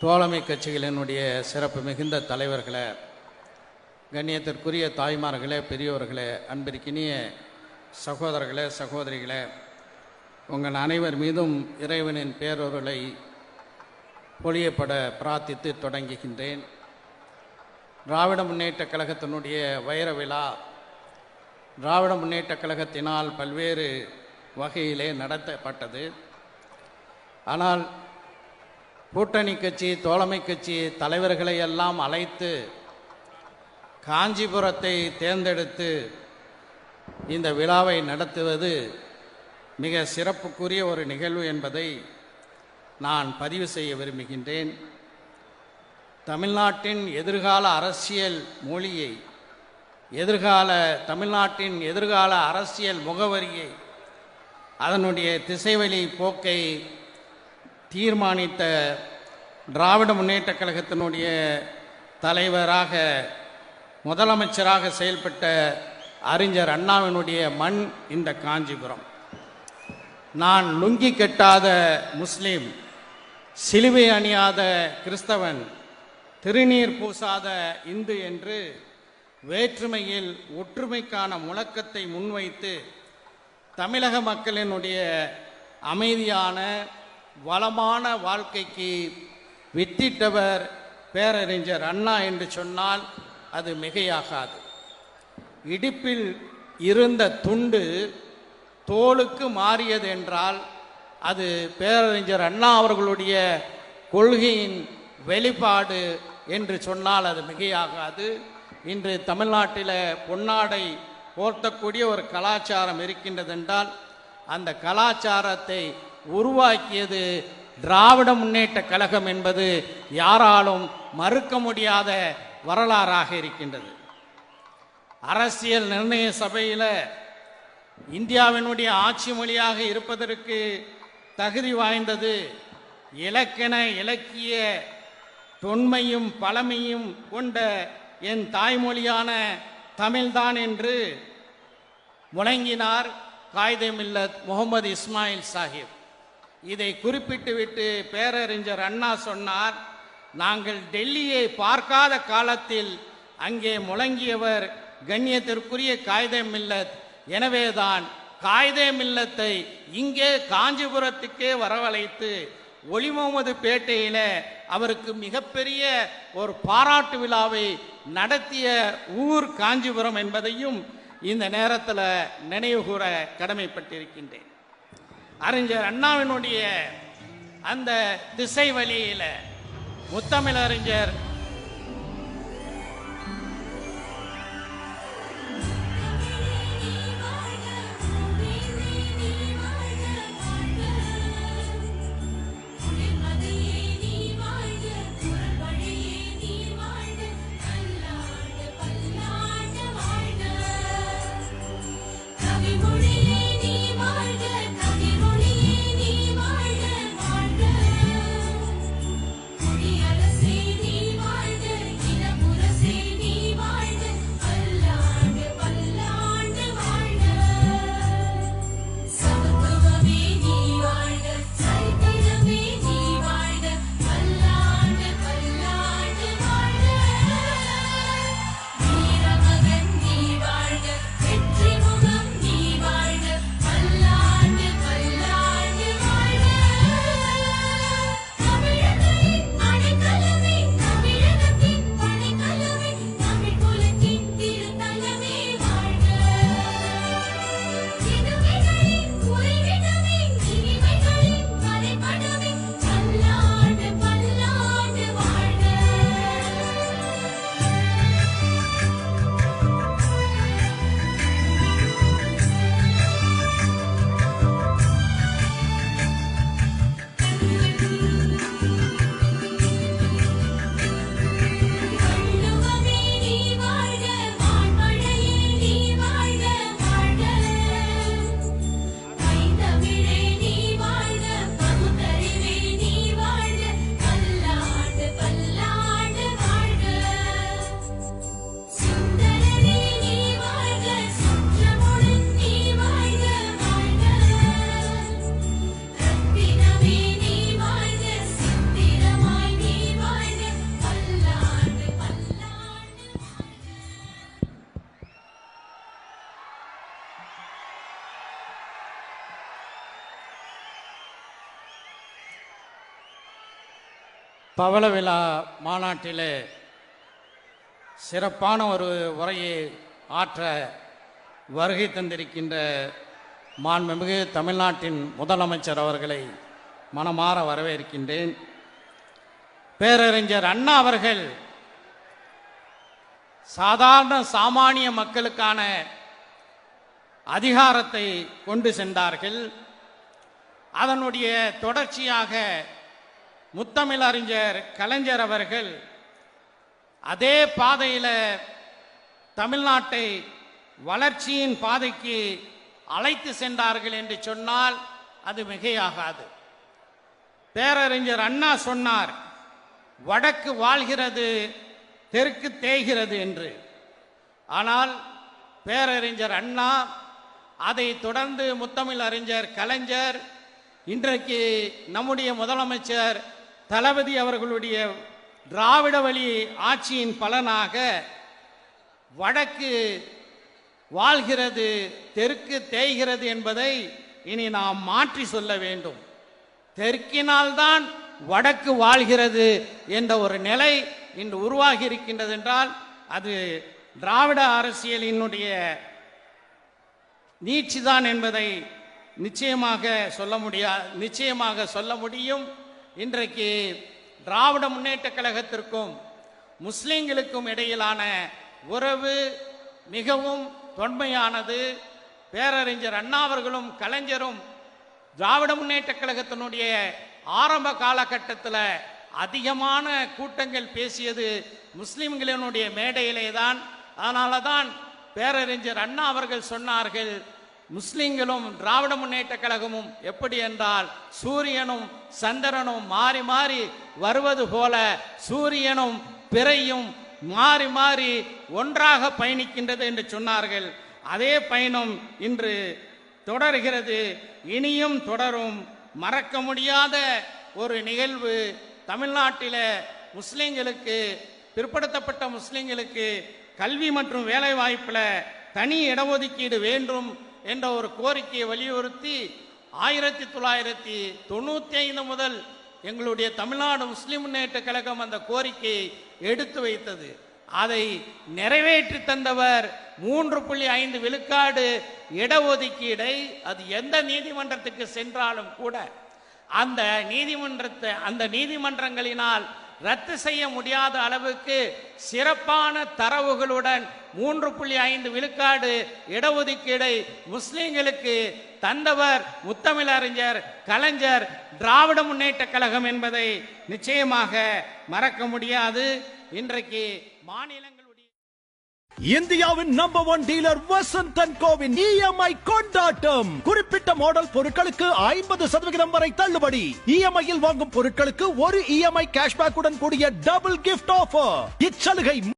தோழமை கட்சிகளினுடைய சிறப்பு மிகுந்த தலைவர்களே கண்ணியத்திற்குரிய தாய்மார்களே பெரியோர்களே அன்பிற்கினிய சகோதரர்களே சகோதரிகளே உங்கள் அனைவர் மீதும் இறைவனின் பேரொருளை பொழியப்பட பிரார்த்தித்து தொடங்குகின்றேன். திராவிட முன்னேற்றக் கழகத்தினுடைய வைர விழா திராவிட முன்னேற்றக் கழகத்தினால் பல்வேறு வகையிலே நடத்தப்பட்டது. ஆனால் கூட்டணி கட்சி தோழமை கட்சி தலைவர்களை எல்லாம் அழைத்து காஞ்சிபுரத்தை தேர்ந்தெடுத்து இந்த விழாவை நடத்துவது மிக சிறப்புக்குரிய ஒரு நிகழ்வு என்பதை நான் பதிவு செய்ய விரும்புகின்றேன். தமிழ்நாட்டின் எதிர்கால அரசியல் மொழியை எதிர்கால தமிழ்நாட்டின் எதிர்கால அரசியல் முகவரியை அதனுடைய திசைவழி போக்கை தீர்மானித்த திராவிட முன்னேற்றக் கழகத்தினுடைய தலைவராக முதலமைச்சராக செயல்பட்ட அறிஞர் அண்ணாவினுடைய மண் இந்த காஞ்சிபுரம். நான் லுங்கி கெட்டாத முஸ்லீம் சிலுவை அணியாத கிறிஸ்தவன் திருநீர் பூசாத இந்து என்று வேற்றுமையில் ஒற்றுமைக்கான முழக்கத்தை முன்வைத்து தமிழக மக்களினுடைய அமைதியான வளமான வாழ்க்கைக்கு வித்திட்டவர் பேரறிஞர் அண்ணா என்று சொன்னால் அது மிகையாகாது. இடுப்பில் இருந்த துண்டு தோலுக்கு மாறியது என்றால் அது பேரறிஞர் அண்ணா அவர்களுடைய கொள்கையின் வெளிப்பாடு என்று சொன்னால் அது மிகையாகாது. இன்று தமிழ்நாட்டில் பொன்னாடை போர்த்தக்கூடிய ஒரு கலாச்சாரம் இருக்கின்றது என்றால் அந்த கலாச்சாரத்தை உருவாக்கியது திராவிட முன்னேற்ற கழகம் என்பது யாராலும் மறுக்க முடியாத வரலாறாக இருக்கின்றது. அரசியல் நிர்ணய சபையில் இந்தியாவினுடைய ஆட்சி மொழியாக இருப்பதற்கு தகுதி வாய்ந்தது இலக்கண இலக்கிய தொன்மையும் பழமையும் கொண்ட என் தாய்மொழியான தமிழ்தான் என்று முழங்கினார் காயிதே மில்லத் முகமது இஸ்மாயில் சாஹிப். இதை குறிப்பிட்டுவிட்டு பேரறிஞர் அண்ணா சொன்னார் நாங்கள் டெல்லியை பார்க்காத காலத்தில் அங்கே முழங்கியவர் கண்ணியத்திற்குரிய காயிதே மில்லத். எனவேதான் காயிதே மில்லத்தை இங்கே காஞ்சிபுரத்துக்கே வரவழைத்து ஒளி முகமது பேட்டையில அவருக்கு மிகப்பெரிய ஒரு பாராட்டு விழாவை நடத்திய ஊர் காஞ்சிபுரம் என்பதையும் இந்த நேரத்தில் நினைவுகூற கடமைப்பட்டிருக்கின்றேன். அறிஞர் அண்ணாவினுடைய அந்த திசை வழியில முத்தமிழறிஞர் பவள விழா மாநாட்டிலே சிறப்பான ஒரு உரையை ஆற்ற வருகை தந்திருக்கின்ற மாண்புமிகு தமிழ்நாட்டின் முதலமைச்சர் அவர்களை மனமாற வரவேற்கின்றேன். பேரறிஞர் அண்ணா அவர்கள் சாதாரண சாமானிய மக்களுக்கான அதிகாரத்தை கொண்டு சென்றார்கள். அதனுடைய தொடர்ச்சியாக முத்தமிழறிஞர் கலைஞர் அவர்கள் அதே பாதையில் தமிழ்நாட்டை வளர்ச்சியின் பாதைக்கு அழைத்து சென்றார்கள் என்று சொன்னால் அது மிகையாகாது. பேரறிஞர் அண்ணா சொன்னார் வடக்கு வாழ்கிறது தெற்கு தேய்கிறது என்று. ஆனால் பேரறிஞர் அண்ணா அதை தொடர்ந்து முத்தமிழ் அறிஞர் கலைஞர் இன்றைக்கு நம்முடைய முதலமைச்சர் தளபதி அவர்களுடைய திராவிட வழி ஆட்சியின் பலனாக வடக்கு வாழ்கிறது தெற்கு தேய்கிறது என்பதை இனி நாம் மாற்றி சொல்ல வேண்டும். தெற்கினால்தான் வடக்கு வாழ்கிறது என்ற ஒரு நிலை இன்று உருவாகி இருக்கின்றது என்றால் அது திராவிட அரசியலினுடைய நீட்சிதான் என்பதை நிச்சயமாக சொல்ல முடியா நிச்சயமாக சொல்ல முடியும். இன்றைக்கு திராவிட முன்னேற்ற கழகத்திற்கும் முஸ்லீம்களுக்கும் இடையிலான உறவு மிகவும் தொன்மையானது. பேரறிஞர் அண்ணா அவர்களும் கலைஞரும் திராவிட முன்னேற்ற கழகத்தினுடைய ஆரம்ப காலகட்டத்தில் அதிகமான கூட்டங்கள் பேசியது முஸ்லிம்களினுடைய மேடையிலே தான் அதனால தான் பேரறிஞர் அண்ணா அவர்கள் சொன்னார்கள் முஸ்லிம்களும் திராவிட முன்னேற்ற கழகமும் எப்படி என்றால் சூரியனும் சந்திரனும் மாறி மாறி வருவது போல சூரியனும் பிறையும் மாறி மாறி ஒன்றாக பயணிக்கின்றது என்று சொன்னார்கள். அதே பயணம் இன்று தொடர்கிறது. இனியும் தொடரும். மறக்க முடியாத ஒரு நிகழ்வு தமிழ்நாட்டில் முஸ்லிம்களுக்கு பிற்படுத்தப்பட்ட முஸ்லிம்களுக்கு கல்வி மற்றும் வேலைவாய்ப்பில் தனி இடஒதுக்கீடு வேண்டும் என்ற ஒரு கோரிக்கையை வலியுறுத்தி ஆயிரத்தி தொள்ளாயிரத்தி தொண்ணூத்தி ஐந்து முதல் எங்களுடைய தமிழ்நாடு முஸ்லிம் முன்னேற்ற கழகம் அந்த கோரிக்கையை எடுத்து வைத்தது. அதை நிறைவேற்றி தந்தவர் மூன்று புள்ளி ஐந்து விழுக்காடு இடஒதுக்கீடை அது எந்த நீதிமன்றத்துக்கு சென்றாலும் கூட அந்த நீதிமன்றத்தை அந்த நீதிமன்றங்களினால் ரத்து செய்ய முடியாத அளவுக்கு சிறப்பான தரவுகளுடன் மூன்று புள்ளி ஐந்து விழுக்காடு இடஒதுக்கீடை முஸ்லிம்களுக்கு தந்தவர் முத்தமிழறிஞர் கலைஞர் திராவிட முன்னேற்ற கழகம் என்பதை நிச்சயமாக மறக்க முடியாது. இன்றைக்கு மாநிலங்கள் இந்தியாவின் நம்பர் ஒன் டீலர் வசந்தன் கோவின் இஎம்ஐ கொண்டாட்டம். குறிப்பிட்ட மாடல் பொருட்களுக்கு ஐம்பது சதவிகிதம் வரை தள்ளுபடி. இஎம்ஐயில் வாங்கும் பொருட்களுக்கு ஒரு இஎம்ஐ கேஷ்பேக் உடன் கூடிய டபுள் கிஃப்ட் ஆஃபர் இச்சலுகை